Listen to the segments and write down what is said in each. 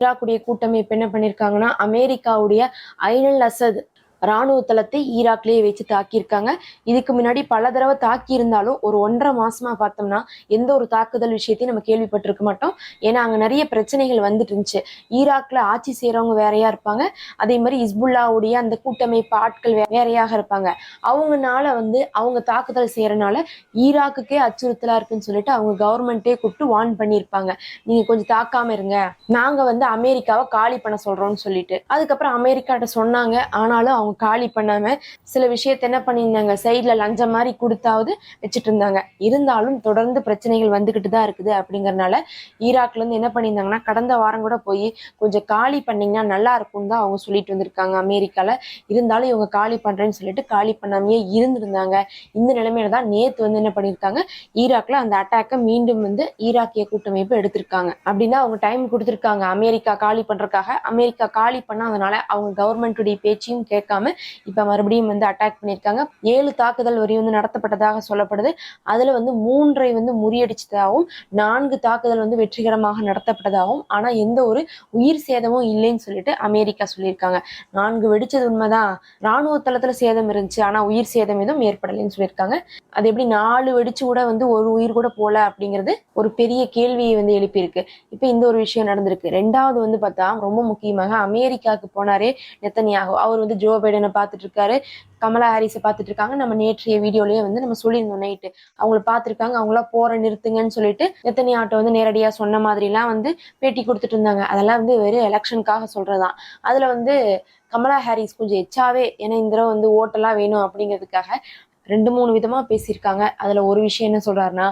ஈராக்குடைய கூட்டமைப்பு என்ன பண்ணியிருக்காங்கன்னா அமெரிக்காவுடைய ஐனல் அசத் ராணுவ தளத்தை ஈராக்லேயே வச்சு தாக்கியிருக்காங்க. இதுக்கு முன்னாடி பல தடவை தாக்கி இருந்தாலும் ஒரு ஒன்றரை மாசமா பார்த்தோம்னா எந்த ஒரு தாக்குதல் விஷயத்தையும் நம்ம கேள்விப்பட்டிருக்க மாட்டோம். ஏன்னா அங்க நிறைய பிரச்சனைகள் வந்துட்டு இருந்துச்சு. ஈராக்ல ஆட்சி செய்யறவங்க வேறையா இருப்பாங்க. அதே மாதிரி இஸ்புல்லாவுடைய அந்த கூட்டமைப்பு ஆட்கள் வேறையாக இருப்பாங்க. அவங்கனால வந்து அவங்க தாக்குதல் செய்யறனால ஈராக்குக்கே அச்சுறுத்தலா இருக்குன்னு சொல்லிட்டு அவங்க கவர்மெண்ட்டே கூப்பிட்டு வார்ன் பண்ணியிருப்பாங்க. நீங்க கொஞ்சம் தாக்காம இருங்க. நாங்க வந்து அமெரிக்காவை காலி பண்ண சொல்றோம்னு சொல்லிட்டு. அதுக்கப்புறம் அமெரிக்காட்ட சொன்னாங்க. ஆனாலும் அவங்க காலி பண்ணாம சில விஷயத்த என்ன பண்ணியிருந்தாங்க? சைட்ல லஞ்சம் மாதிரி கொடுத்தாவது வச்சுட்டு இருந்தாங்க இருந்தாலும் தொடர்ந்து பிரச்சனைகள் வந்துகிட்டு தான் இருக்குது அப்படிங்கறனால ஈராக்ல இருந்து என்ன பண்ணியிருந்தாங்கன்னா கடந்த வாரம் கூட போய் கொஞ்சம் காலி பண்ணீங்கன்னா நல்லா இருக்கும்னு தான் அவங்க சொல்லிட்டு வந்திருக்காங்க அமெரிக்கால. இருந்தாலும் இவங்க காலி பண்றேன்னு சொல்லிட்டு காலி பண்ணாமையே இருந்திருந்தாங்க. இந்த நிலைமையில தான் நேத்து வந்து என்ன பண்ணியிருக்காங்க? ஈராக்ல அந்த அட்டாக்கை மீண்டும் வந்து ஈராக்கிய கூட்டமைப்பு எடுத்திருக்காங்க. அப்படின்னா அவங்க டைம் கொடுத்திருக்காங்க. அமெரிக்கா காலி பண்றதுக்காக அமெரிக்கா காலி பண்ணாதனால அவங்க கவர்மெண்ட்டுடைய பேச்சையும் கேட்காம இப்ப மறுபடியும் வந்து அட்டாக் பண்ணியிருக்காங்க. ஏழு தாக்குதல் வரி வந்து நடத்தப்பட்டதாக சொல்லப்படுது. அதுல வந்து மூன்றை வந்து முறியடிச்சதாகவும் நான்கு தாக்குதல் வந்து வெற்றிகரமாக நடத்தப்பட்டதாகவும் ஆனா எந்த ஒரு உயிர் சேதமும் இல்லைன்னு சொல்லிட்டு அமெரிக்கா சொல்லியிருக்காங்க. நான்கு வெடிச்சது உண்மைதான். ராணுவ தளத்துல சேதம் இருந்துச்சு ஆனா உயிர் சேதம் எதுவும் ஏற்படலைன்னு சொல்லியிருக்காங்க. அது எப்படி நாலு வெடிச்சு கூட வந்து ஒரு உயிர் கூட போல அப்படிங்கிறது ஒரு பெரிய கேள்வியை வந்து எழுப்பியிருக்கு. இப்போ இந்த ஒரு விஷயம் நடந்திருக்கு. ரெண்டாவது வந்து பார்த்தா ரொம்ப முக்கியமாக அமெரிக்காவுக்கு போனாரே நெத்தனியாகும் அவர் வந்து ஜோ பைடனை பார்த்துட்டு இருக்காரு கமலா ஹாரிஸை பார்த்துட்டு இருக்காங்க நம்ம நேற்றைய வீடியோலயே வந்து நம்ம சொல்லியிருந்தோம் நைட்டு. அவங்கள பார்த்துருக்காங்க அவங்களா போற நிறுத்துங்கன்னு சொல்லிட்டு நெத்தனியாட்ட வந்து நேரடியாக சொன்ன மாதிரிலாம் வந்து பேட்டி கொடுத்துட்டு இருந்தாங்க அதெல்லாம் வந்து வெறும் எலெக்ஷனுக்காக சொல்றதான் அதுல வந்து கமலா ஹாரிஸ் கொஞ்சம் எச்சாவே ஏன்னா இந்த தடவை வந்து ஓட்டெல்லாம் வேணும் அப்படிங்கிறதுக்காக ரெண்டு மூணு விதமா பேசியிருக்காங்க. அதுல ஒரு விஷயம் என்ன சொல்றாருன்னா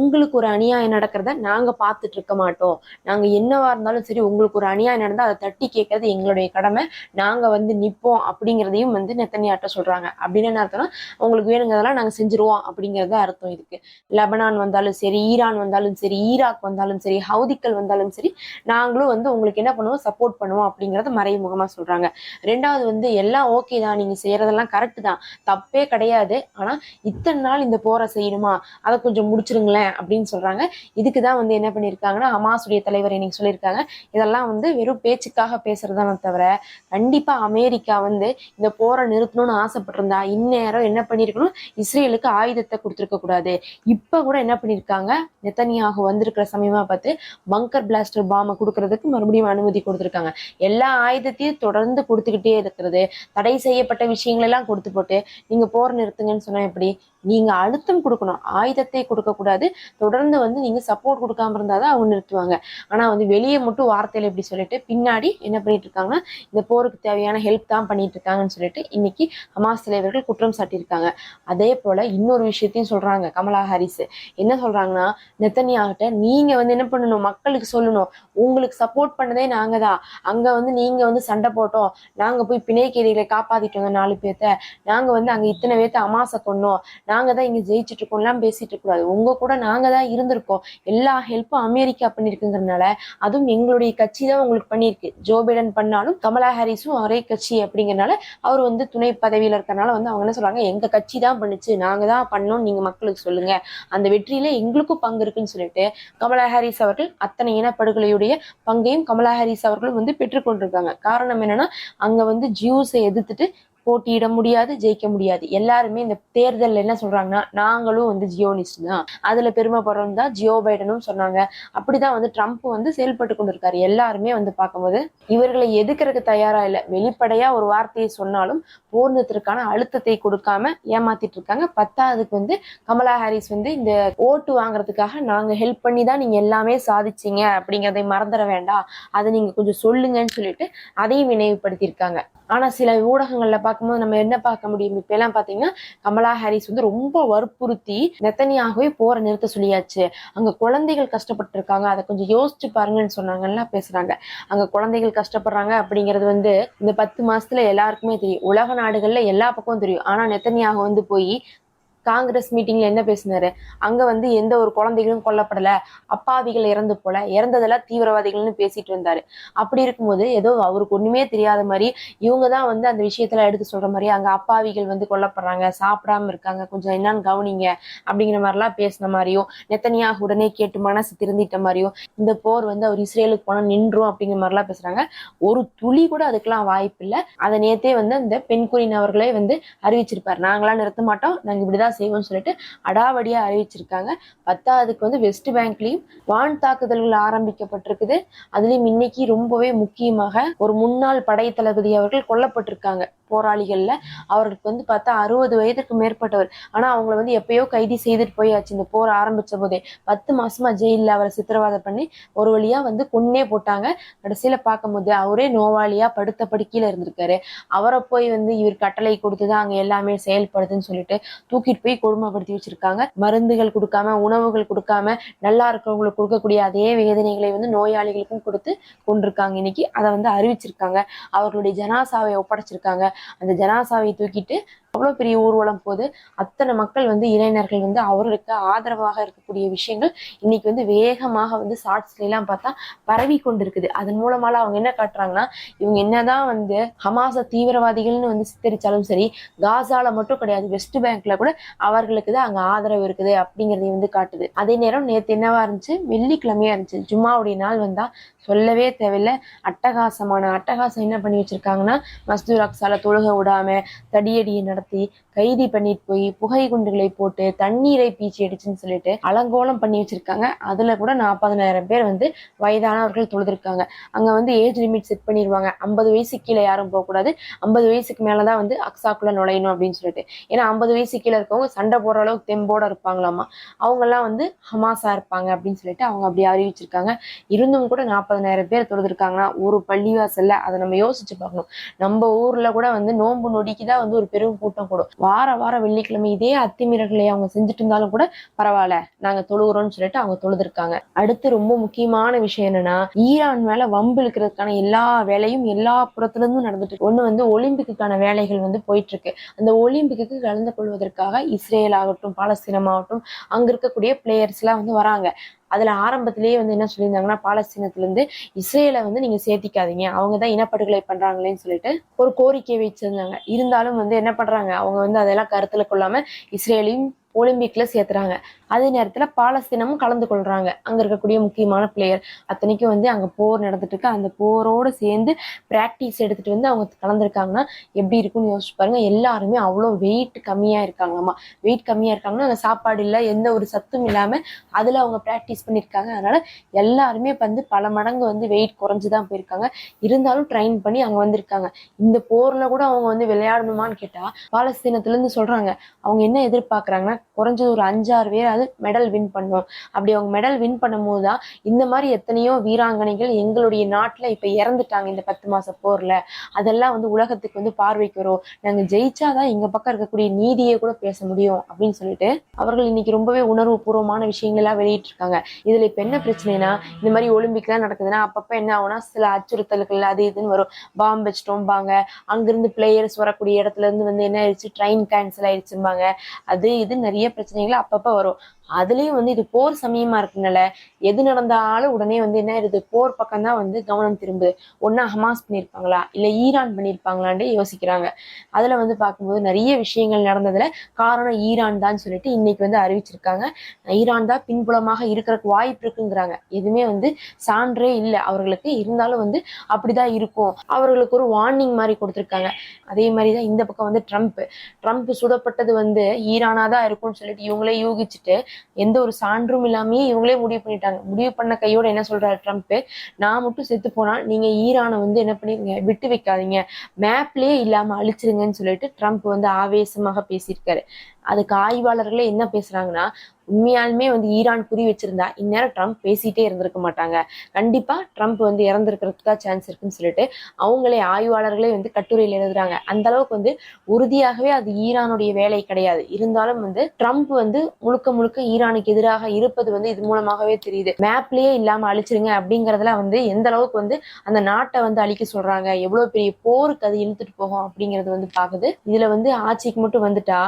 உங்களுக்கு ஒரு அநியாயம் நடக்கிறத நாங்க பார்த்துட்டு இருக்க மாட்டோம். நாங்க என்னவா இருந்தாலும் சரி உங்களுக்கு ஒரு அநியாயம் நடந்தா அதை தட்டி கேட்கறது எங்களுடைய கடமை. நாங்க வந்து நிப்போம் அப்படிங்கிறதையும் வந்து நெத்தனியாட்ட சொல்றாங்க. அப்படின்னு என்ன அர்த்தம்னா உங்களுக்கு வேணுங்கிறதெல்லாம் நாங்க செஞ்சுருவோம் அப்படிங்கறது அர்த்தம் இதுக்கு. லெபனான் வந்தாலும் சரி ஈரான் வந்தாலும் சரி ஈராக் வந்தாலும் சரி ஹவுதிக்கள் வந்தாலும் சரி நாங்களும் வந்து உங்களுக்கு என்ன பண்ணுவோம்? சப்போர்ட் பண்ணுவோம் அப்படிங்கறத மறைமுகமா சொல்றாங்க. ரெண்டாவது வந்து எல்லாம் ஓகே தான் நீங்க செய்யறதெல்லாம் கரெக்ட் தான். தப்பே கிடையாது. ஆனா இத்தனை நாள் இந்த போரை செய்யணுமா? அதை கொஞ்சம் முடிச்சிருங்களேன் அப்படின்னு சொல்றாங்க. இதுக்கு தான் வந்து என்ன பண்ணியிருக்காங்கன்னா ஹமாஸுடைய தலைவர் இன்னைக்கு சொல்லியிருக்காங்க. இதெல்லாம் வந்து வெறும் பேச்சுக்காக பேசுறதானே தவிர கண்டிப்பா அமெரிக்கா வந்து இந்த போரை நிறுத்தணும்னு ஆசைப்பட்டிருந்தா இந்நேரம் என்ன பண்ணியிருக்கணும்? இஸ்ரேலுக்கு ஆயுதத்தை கொடுத்துருக்க கூடாது. இப்ப கூட என்ன பண்ணியிருக்காங்க? நெத்தனியாக வந்திருக்கிற சமயமா பார்த்து பங்கர் பிளாஸ்டர் பாம்பை கொடுக்கறதுக்கு மறுபடியும் அனுமதி கொடுத்துருக்காங்க. எல்லா ஆயுதத்தையும் தொடர்ந்து கொடுத்துக்கிட்டே இருக்கிறது. தடை செய்யப்பட்ட விஷயங்களெல்லாம் கொடுத்து போட்டு நீங்க போர் நிறுத்துங்க சொன்னா எப்படி? நீங்க அழுத்தம் கொடுக்கணும் ஆயுதத்தை கொடுக்க கூடாது. தொடர்ந்து வந்து நீங்க சப்போர்ட் கொடுக்காம இருந்தாதான் அவங்க நிறுத்துவாங்க. ஆனா வந்து வெளியே மட்டும் வார்த்தையில இப்படி சொல்லிட்டு பின்னாடி என்ன பண்ணிட்டு இருக்காங்கன்னா இந்த போருக்கு தேவையான ஹெல்ப் தான் பண்ணிட்டு இருக்காங்கன்னு சொல்லிட்டு இன்னைக்கு ஹமாஸ் தலைவர்கள் குற்றம் சாட்டியிருக்காங்க. அதே போல இன்னொரு விஷயத்தையும் சொல்றாங்க கமலா ஹாரிஸ். என்ன சொல்றாங்கன்னா நெத்தனியாகிட்ட நீங்க வந்து என்ன பண்ணணும் மக்களுக்கு சொல்லணும் உங்களுக்கு சப்போர்ட் பண்ணதே நாங்க தான். அங்க வந்து நீங்க வந்து சண்டை போட்டோம் நாங்க போய் பிணைக்கேரிகளை காப்பாத்திட்டு வந்தோம் நாலு பேர்த்த. நாங்க வந்து அங்க இத்தனை பேர்த்த அமாசை கொண்டோம் நாங்க தான் இங்க ஜெயிச்சுட்டு இருக்கோம்லாம் பேசிட்டு கூடாது. உங்க கூட நாங்க தான் இருந்திருக்கோம். எல்லா ஹெல்ப்பும் அமெரிக்கா பண்ணிருக்குங்கிறதுனால அதுவும் எங்களுடைய கட்சி தான் உங்களுக்கு பண்ணியிருக்கு. ஜோ பைடன் பண்ணாலும் கமலா ஹாரிஸும் ஒரே கட்சி அப்படிங்கறனால அவர் வந்து துணை பதவியில இருக்கறனால வந்து அவங்க என்ன சொல்றாங்க எங்க கட்சி தான் பண்ணுச்சு. நாங்க தான் பண்ணோம் நீங்க மக்களுக்கு சொல்லுங்க. அந்த வெற்றியில எங்களுக்கும் பங்கு இருக்குன்னு சொல்லிட்டு கமலா ஹாரிஸ் அவர்கள் அத்தனை இனப்படுகொலையுடைய பங்கையும் கமலா ஹாரிஸ் அவர்களும் வந்து பெற்றுக்கொண்டிருக்காங்க. காரணம் என்னன்னா அங்க வந்து ஜியூஸை எதிர்த்துட்டு போட்டியிட முடியாது ஜெயிக்க முடியாது. எல்லாருமே இந்த தேர்தலில் என்ன சொல்றாங்கன்னா நாங்களும் வந்து ஜியோனிஸ்ட் தான். அதுல பெருமைப்படுறோம் தான் ஜியோ பைடனும் சொன்னாங்க. அப்படிதான் வந்து ட்ரம்ப் வந்து செயல்பட்டு கொண்டிருக்காரு. எல்லாருமே வந்து பார்க்கும்போது இவர்களை எதுக்குறதுக்கு தயாரா இல்லை. வெளிப்படையா ஒரு வார்த்தையை சொன்னாலும் போர் நிறுத்தத்திற்கான அழுத்தத்தை கொடுக்காம ஏமாத்திட்டு இருக்காங்க. பத்தாவதுக்கு வந்து கமலா ஹாரிஸ் வந்து இந்த ஓட்டு வாங்குறதுக்காக நாங்க ஹெல்ப் பண்ணி தான் நீங்க எல்லாமே சாதிச்சீங்க அப்படிங்கிறதை மறந்துட வேண்டாம். அதை நீங்க கொஞ்சம் சொல்லுங்கன்னு சொல்லிட்டு அதையும் நினைவுபடுத்தியிருக்காங்க. ஆனா சில ஊடகங்கள்ல பார்க்கும்போது நம்ம என்ன பார்க்க முடியும்? இப்ப எல்லாம் பாத்தீங்கன்னா கமலா ஹாரிஸ் வந்து ரொம்ப வற்புறுத்தி நெத்தனியாகவே போற நிறுத்த சொல்லியாச்சு. அங்க குழந்தைகள் கஷ்டப்பட்டு இருக்காங்க அதை கொஞ்சம் யோசிச்சு பாருங்கன்னு சொன்னாங்கன்னு பேசுறாங்க. அங்க குழந்தைகள் கஷ்டப்படுறாங்க அப்படிங்கிறது வந்து இந்த பத்து மாசத்துல எல்லாருக்குமே தெரியும். உலக நாடுகள்ல எல்லா பக்கமும் தெரியும். ஆனா நெத்தனியாக வந்து போய் காங்கிரஸ் மீட்டிங்ல என்ன பேசினாரு? அங்க வந்து எந்த ஒரு குழந்தைகளும் கொல்லப்படல. அப்பாவிகள் இறந்து போல. இறந்ததெல்லாம் தீவிரவாதிகள்னு பேசிட்டு வந்தாரு அப்படி இருக்கும்போது ஏதோ அவருக்கு ஒண்ணுமே தெரியாத மாதிரி இவங்க தான் வந்து அந்த விஷயத்துல எடுத்து சொல்ற மாதிரி அங்க அப்பாவிகள் வந்து கொல்லப்படுறாங்க. சாப்பிடாம இருக்காங்க. கொஞ்சம் என்னன்னு கவனிங்க அப்படிங்கிற மாதிரிலாம் பேசின மாதிரியும் நெத்தனியாக உடனே கேட்டு மனசு திருந்திட்ட மாதிரியும் இந்த போர் வந்து அவர் இஸ்ரேலுக்கு போனா நின்றும் அப்படிங்கிற மாதிரிலாம் பேசுறாங்க. ஒரு துளி கூட அதுக்கெல்லாம் வாய்ப்பு இல்லை அதை நேத்தே வந்து அந்த பெண்குறியின் அவர்களே வந்து அறிவிச்சிருப்பார். நாங்களாம் நிறுத்த மாட்டோம் நாங்க இப்படிதான் செய்வோம்னு சொல்லிட்டு அடாவடியா அறிவிச்சிருக்காங்க. பத்தாவதுக்கு வந்து வெஸ்ட் பேங்க்லயும் வான் தாக்குதல்கள் ஆரம்பிக்கப்பட்டிருக்குது. அதுலயும் இன்னைக்கு ரொம்பவே முக்கியமாக ஒரு முன்னாள் படை தளபதி அவர்கள் கொல்லப்பட்டிருக்காங்க போராளிகள்ல. அவர்களுக்கு வந்து பார்த்தா அறுபது வயதுக்கு மேற்பட்டவர். ஆனா அவங்கள வந்து எப்பயோ கைது செய்துட்டு போயாச்சு. இந்த போர் ஆரம்பிச்ச போதே பத்து மாசமா ஜெயில்ல அவரை சித்திரவதை பண்ணி ஒரு வழியா வந்து கொன்னே போட்டாங்க. கடைசியில பார்க்கும்போது அவரே நோவாளியா படுத்த படுக்கையில இருந்திருக்காரு. அவரை போய் வந்து இவர் கட்டளை கொடுத்துதான் அங்க எல்லாமே செயல்படுதுன்னு சொல்லிட்டு தூக்கிட்டு போய் கொடுமைப்படுத்தி வச்சிருக்காங்க. மருந்துகள் கொடுக்காம உணவுகள் கொடுக்காம நல்லா இருக்கிறவங்களுக்கு கொடுக்கக்கூடிய அதே வேதனைகளை வந்து நோயாளிகளுக்கும் கொடுத்து கொண்டிருக்காங்க. இன்னைக்கு அதை வந்து அறிவிச்சிருக்காங்க. அவர்களுடைய ஜனாசாவை ஒப்படைச்சிருக்காங்க. அந்த ஜனாசாவை தூக்கிட்டு அவ்வளோ பெரிய ஊர்வலம் போது அத்தனை மக்கள் வந்து இளைஞர்கள் வந்து அவருக்கு ஆதரவாக இருக்கக்கூடிய விஷயங்கள் இன்னைக்கு வந்து வேகமாக வந்து ஷார்ட்ஸ்லாம் பார்த்தா பரவி கொண்டிருக்குது. அதன் மூலமால அவங்க என்ன காட்டுறாங்கன்னா இவங்க என்னதான் வந்து ஹமாச தீவிரவாதிகள்னு வந்து சித்தரிச்சாலும் சரி காசால மட்டும் கிடையாது வெஸ்ட் பேங்க்ல கூட அவர்களுக்கு தான் அங்கே ஆதரவு இருக்குது அப்படிங்கிறதையும் வந்து காட்டுது. அதே நேரம் நேற்று என்னவா இருந்துச்சு? வெள்ளிக்கிழமையா இருந்துச்சு. ஜும்மாவுடைய நாள் வந்தா சொல்லவே தேவையில்லை. அட்டகாசமான அட்டகாசம் என்ன பண்ணி வச்சிருக்காங்கன்னா மஸ்தூர் அக்சால தொழுக விடாம தடியடியை நடத்தி கைதி பண்ணிட்டு போய் புகை குண்டுகளை போட்டு தண்ணீரை பீச்சி அடிச்சுன்னு சொல்லிட்டு அலங்கோலம் பண்ணி வச்சிருக்காங்க. அதுல கூட நாற்பதனாயிரம் பேர் வந்து வயதானவர்கள் தொழுதிருக்காங்க. அங்க வந்து ஏஜ் லிமிட் செட் பண்ணிடுவாங்க ஐம்பது வயசு கீழே யாரும் போகக்கூடாது ஐம்பது வயசுக்கு மேலதான் வந்து அக்ஸாக்குள்ள நுழையணும் அப்படின்னு சொல்லிட்டு. ஏன்னா ஐம்பது வயசு கீழே இருக்கவங்க சண்டை போடுற அளவுக்கு தெம்போட இருப்பாங்களாமா? அவங்க எல்லாம் வந்து ஹமாஸா இருப்பாங்க அப்படின்னு சொல்லிட்டு அவங்க அப்படி அறிவிச்சிருக்காங்க. இருந்தும் கூட நாற்பதனாயிரம் பேர் தொழுதிருக்காங்கன்னா ஒரு பள்ளிவாசல்ல அதை நம்ம யோசிச்சு பார்க்கணும். நம்ம ஊர்ல கூட வந்து நோன்பு நொடிக்கு தான் வந்து ஒரு பெரும் கூட்டம் கூடும் வார வாரம் வெள்ளிக்கிழமை இதே அத்துமீறல்களை அவங்க செஞ்சுட்டு இருந்தாலும் கூட பரவாயில்ல. நாங்க தொழுகிறோம்னு சொல்லிட்டு அவங்க தொழுதுருக்காங்க. அடுத்து ரொம்ப முக்கியமான விஷயம் என்னன்னா ஈரான் மேல வம்பு இழுக்கிறதுக்கான எல்லா வேலையும் எல்லா புறத்துல இருந்தும் நடந்துட்டு இருக்கு. ஒண்ணு வந்து ஒலிம்பிக்குக்கான வேலைகள் வந்து போயிட்டு இருக்கு அந்த ஒலிம்பிக்கு கலந்து கொள்வதற்காக இஸ்ரேல் ஆகட்டும் பாலஸ்தீனம் ஆகட்டும் அங்க இருக்கக்கூடிய பிளேயர்ஸ் எல்லாம் வந்து வராங்க. அதுல ஆரம்பத்திலேயே வந்து என்ன சொல்லியிருந்தாங்கன்னா பாலஸ்தீனத்துலேருந்து இஸ்ரேலை வந்து நீங்க சேர்த்திக்காதீங்க. அவங்க தான் இனப்படுகொலை பண்றாங்களேன்னு சொல்லிட்டு ஒரு கோரிக்கை வச்சிருந்தாங்க இருந்தாலும் வந்து என்ன பண்றாங்க? அவங்க வந்து அதெல்லாம் கருத்துல கொள்ளாம இஸ்ரேலையும் ஒலிம்பிக்ல சேர்த்துறாங்க. அதே நேரத்துல பாலஸ்தீனமும் கலந்து கொள்றாங்க. அங்க இருக்கக்கூடிய முக்கியமான பிளேயர் அத்தனைக்கும் வந்து அங்க போர் நடந்துட்டு இருக்கு. அந்த போரோட சேர்ந்து பிராக்டிஸ் எடுத்துட்டு வந்து அவங்க கலந்துருக்காங்கன்னா எப்படி இருக்கும்னு யோசிச்சு பாருங்க. எல்லாருமே அவ்வளோ வெயிட் கம்மியா இருக்காங்களாமா வெயிட் கம்மியா இருக்காங்கன்னா அங்க சாப்பாடு இல்லை எந்த ஒரு சத்தும் இல்லாம அதுல அவங்க பிராக்டிஸ் பண்ணியிருக்காங்க அதனால எல்லாருமே வந்து பல மடங்கு வந்து வெயிட் குறைஞ்சுதான் போயிருக்காங்க. இருந்தாலும் ட்ரைன் பண்ணி அங்க வந்திருக்காங்க. இந்த போர்ல கூட அவங்க வந்து விளையாடணுமான்னு கேட்டா பாலஸ்தீனத்துல இருந்து சொல்றாங்க. அவங்க என்ன எதிர்பார்க்கறாங்கன்னா குறைஞ்சது ஒரு அஞ்சாறு பேராவது மெடல் வின் பண்ணும் அப்படி அவங்க மெடல் வின் பண்ணும்போது தான் இந்த மாதிரி எத்தனையோ வீராங்கனைகள் எங்களுடைய நாட்டுல இப்ப இறந்துட்டாங்க இந்த பத்து மாச போர்ல. அதெல்லாம் வந்து உலகத்துக்கு வந்து பார்வைக்கு வரும். நாங்க ஜெயிச்சாதான் எங்க பக்கம் இருக்கக்கூடிய நீதியை கூட பேச முடியும் அப்படின்னு சொல்லிட்டு அவர்கள் இன்னைக்கு ரொம்பவே உணர்வு பூர்வமான விஷயங்கள் எல்லாம் வெளியிட்டிருக்காங்க. இதுல இப்ப என்ன பிரச்சனைனா இந்த மாதிரி ஒலிம்பிக்லாம் நடக்குதுன்னா அப்பப்ப என்ன ஆகும்னா சில அச்சுறுத்தல்கள் அது இதுன்னு வரும். பாம்பு வச்சுட்டோம்பாங்க. அங்கிருந்து பிளேயர்ஸ் வரக்கூடிய இடத்துல இருந்து வந்து என்ன ஆயிடுச்சு? ட்ரெயின் கேன்சல் ஆயிடுச்சும்பாங்க. அது இது நிறைய பிரச்சனைகள் அப்பப்ப வரும். அதுலயும் வந்து இது போர் சமயமா இருக்குனால எது நடந்தாலும் உடனே வந்து என்ன ஆயிடுது? போர் பக்கம் தான் வந்து கவனம் திரும்புது. ஒன்னா ஹமாஸ் பண்ணியிருப்பாங்களா இல்ல ஈரான் பண்ணியிருப்பாங்களான்னு யோசிக்கிறாங்க. அதுல வந்து பார்க்கும்போது நிறைய விஷயங்கள் நடந்ததுல காரணம் ஈரான் தான் சொல்லிட்டு இன்னைக்கு வந்து அறிவிச்சிருக்காங்க. ஈரான் தான் பின்புலமாக இருக்கிறதுக்கு வாய்ப்பு இருக்குங்கிறாங்க. எதுவுமே வந்து சான்றே இல்லை. அவர்களுக்கு இருந்தாலும் வந்து அப்படிதான் இருக்கும். அவர்களுக்கு ஒரு வார்னிங் மாதிரி கொடுத்துருக்காங்க. அதே மாதிரி தான் இந்த பக்கம் வந்து ட்ரம்ப் ட்ரம்ப் சுடப்பட்டது வந்து ஈரானா தான் இருக்கும்னு சொல்லிட்டு இவங்களே யூகிச்சுட்டு எந்த ஒரு சான்றும் இல்லாமயே இவங்களே முடிவு பண்ணிட்டாங்க. முடிவு பண்ண கையோட என்ன சொல்றாரு ட்ரம்ப் நான் மட்டும் செத்து போனா நீங்க ஈரானை வந்து என்ன பண்ணிருங்க விட்டு வைக்காதீங்க. மேப்லயே இல்லாம அழிச்சிருங்கன்னு சொல்லிட்டு ட்ரம்ப் வந்து ஆவேசமாக பேசியிருக்காரு. அதுக்கு ஆய்வாளர்களே என்ன பேசுறாங்கன்னா உண்மையாலுமே வந்து ஈரான் புரி வச்சிருந்தா இந்நேரம் ட்ரம்ப் பேசிட்டே இருந்திருக்க மாட்டாங்க. கண்டிப்பா ட்ரம்ப் வந்து இறந்துருக்கிறதுக்கு தான் சான்ஸ் இருக்குன்னு சொல்லிட்டு அவங்களே ஆய்வாளர்களே வந்து கட்டுரையில் எழுதுறாங்க. அந்த அளவுக்கு வந்து உறுதியாகவே அது ஈரானுடைய வேலை கிடையாது. இருந்தாலும் வந்து ட்ரம்ப் வந்து முழுக்க முழுக்க ஈரானுக்கு எதிராக இருப்பது வந்து இது மூலமாகவே தெரியுது. மேப்லயே இல்லாம அழிச்சிருங்க அப்படிங்கறதுல வந்து எந்த அளவுக்கு வந்து அந்த நாட்டை வந்து அழிக்க சொல்றாங்க எவ்வளவு பெரிய போருக்கு அது இழுத்துட்டு போகும் அப்படிங்கறது வந்து பாக்குது. இதுல வந்து ஆட்சிக்கு மட்டும் வந்துட்டா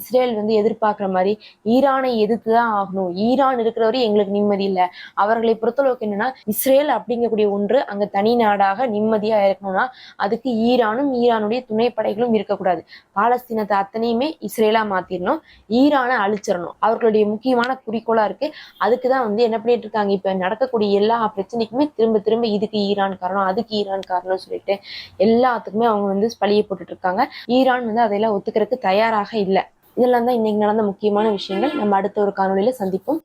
இஸ்ரேல் வந்து எதிர்பார்க்குற மாதிரி ஈரானை எதிர்த்து தான் ஆகணும். ஈரான் இருக்கிற வரையும் எங்களுக்கு நிம்மதி இல்லை. அவர்களை பொறுத்தளவுக்கு என்னன்னா இஸ்ரேல் அப்படிங்கக்கூடிய ஒன்று அங்க தனி நாடாக நிம்மதியா இருக்கணும்னா அதுக்கு ஈரானும் ஈரானுடைய துணைப்படைகளும் இருக்கக்கூடாது. பாலஸ்தீனத்தை அத்தனையுமே இஸ்ரேலா மாத்திரணும். ஈரானை அழிச்சிடணும் அவர்களுடைய முக்கியமான குறிக்கோளா இருக்கு. அதுக்கு தான் வந்து என்ன பண்ணிட்டு இருக்காங்க? இப்ப நடக்கக்கூடிய எல்லா பிரச்சனைக்குமே திரும்ப திரும்ப இதுக்கு ஈரான் காரணம் அதுக்கு ஈரான் காரணம்னு சொல்லிட்டு எல்லாத்துக்குமே அவங்க வந்து பழிய போட்டுட்டு இருக்காங்க. ஈரான் வந்து அதையெல்லாம் ஒத்துக்கிறதுக்கு தயாராக இல்லை. இதெல்லாம் தான் இன்னைக்கு நடந்த முக்கியமான விஷயங்கள். நம்ம அடுத்த ஒரு காணொளியில சந்திப்போம்.